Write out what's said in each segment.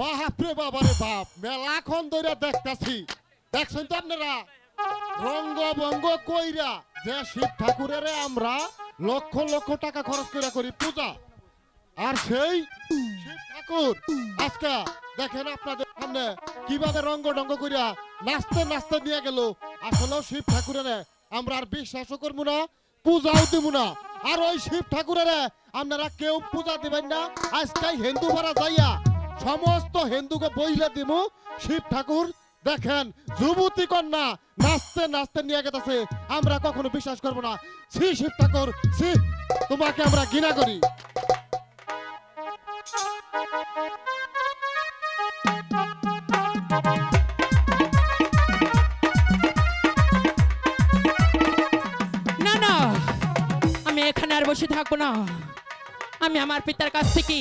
ওরে বাবা রে বাপ মেলাক্ষণ ধরে দেখতাছি। দেখছেন তো আপনারা? রঙ্গ বঙ্গ কইরা যে শিব ঠাকুরের আমরা লক্ষ লক্ষ টাকা খরচ করে করি পূজা, আর সেই শিব ঠাকুর। আজকে দেখেন আপনাদের সামনে কীভাবে রঙ্গ ডঙ্গ করিয়া নাচতে নাচতে নিয়ে গেল। আসলেও শিব ঠাকুরের আমরা আর বিশ্বাসও করব না, পূজাও দিব না। আর ওই শিব ঠাকুরের আপনারা কেউ পূজা দিবেন না। আজকে হিন্দু ভাড়া যাইয়া সমস্ত হিন্দুকে বইলে দিব শিব ঠাকুর, দেখেন, যুবতী কন্যা নাচতে নাচতে নিয়ে গেছে আমরা কখনো বিশ্বাস করব না। শ্রী শিব ঠাকুর শ্রী তোমাকে আমরা ঘৃণা করি। আমি এখানে আর বসে থাকব না। আমি আমার পিতার কাছ থেকে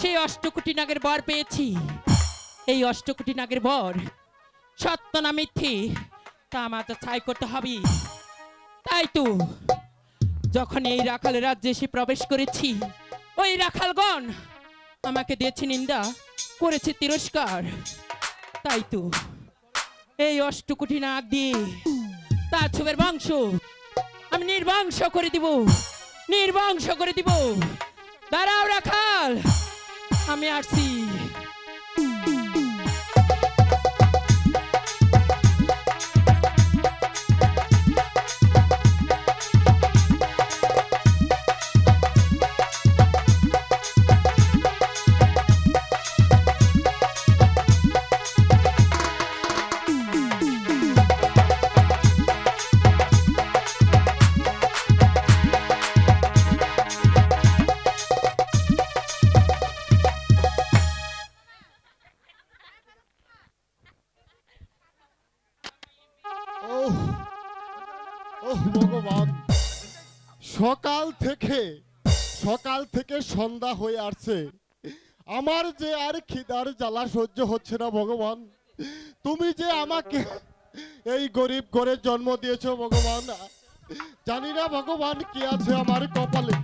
সেই অষ্টকোটি নাগের বর পেয়েছি। এই অষ্টকোটি নাগের বর সত্য না মিথ্যে, তা আমার তো ছাই করতে হবে। তাই তো যখন এই রাখালের রাজ্যে এসে প্রবেশ করেছি, ওই রাখালগণ আমাকে দিয়েছে নিন্দা, করেছে তিরস্কার। তাই তো এই অষ্টকোটি নাগ দিয়ে তার ছুবের বংশ আমি নির্বংশ করে দিব, নির্বংশ করে দিব। দাঁড়াও রাখাল! আমি আসছি ভগবান। সকাল থেকে সকাল থেকে সন্ধ্যা হয়ে আসছে। আমার যে আর খিদার জ্বালা সহ্য হচ্ছে না ভগবান। তুমি যে আমাকে এই গরিব করে জন্ম দিয়েছ ভগবান জানি না ভগবান কি আছে আমার কপালে।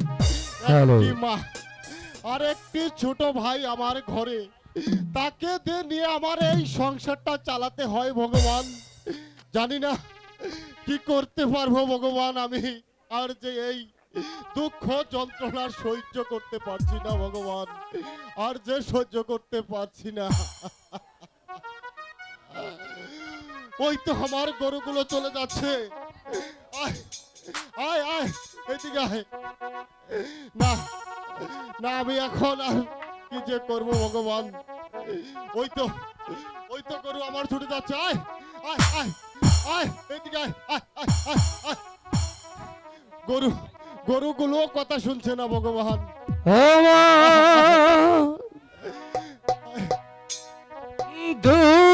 একটি মা আর একটি ছোট ভাই আমার ঘরে। তাকে দিয়ে নিয়ে আমার এই সংসারটা চালাতে হয় ভগবান। জানি না কি করতে পারব ভগবান আমি? আর যে এই দুঃখ যন্ত্রণা সহ্য করতে পারছি না ভগবান। আর যে সহ্য করতে পারছি না। ওই তো আমার গরুগুলো চলে যাচ্ছে। আয় আয়, এদিকে আয়। না না, আমি এখন আর কি যে করব ভগবান? ওই তো ওই তো গরু আমার ছুটে যাচ্ছে। আয় আয় আয়। আয় গরু গরুগুলো কথা শুনছে না ভগবান।